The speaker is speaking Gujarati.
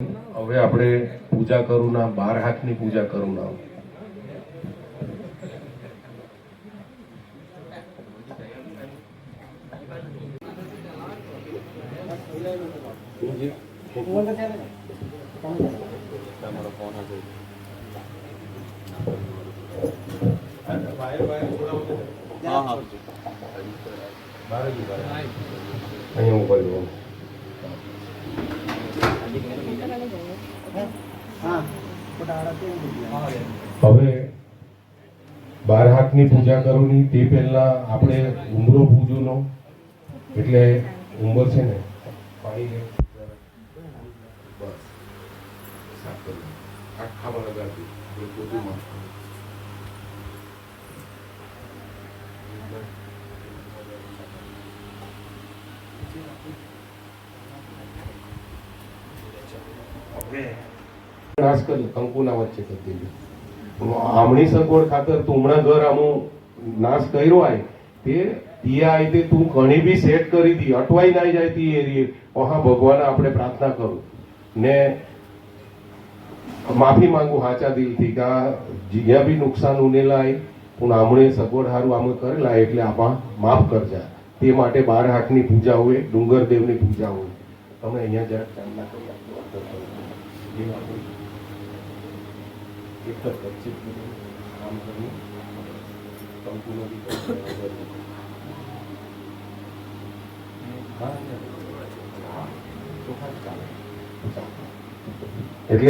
હવે આપણે પૂજા કરું ના બાર હાથની પૂજા કરું ના અહીંયા ઊભા રહ્યો હવે બાર હાથની પૂજા કરવાની તે પહેલા આપણે ઉમરો પૂજોનો એટલે ઉંબર છે ને, પાણી. બસ. નાશ કરી કંકુના વચ્ચે દીધું આમણી સગવડ ખાતર તુમણા ઘર આમો નાશ કર્યો આય. તે તિયા તે તું ઘણી બી સેટ કરી દી, અટવાઈ ના જાય તી એરી ઓહા ભગવાન આપણે પ્રાર્થના કરું. ને માફી માંગુ હાચા દિલથી કે જ્યાં બી નુકસાન ઉનેલાય પણ આમણે સગવડ હારું આમ કરેલા એટલે આપા માફ કરજા. તે માટે બાર હાથની પૂજા હોય ડુંગર દેવની પૂજા હોય. તમે અહીંયા જરાક ચાંદના કરી આપજો. અંદર કરો. એ આપણે એક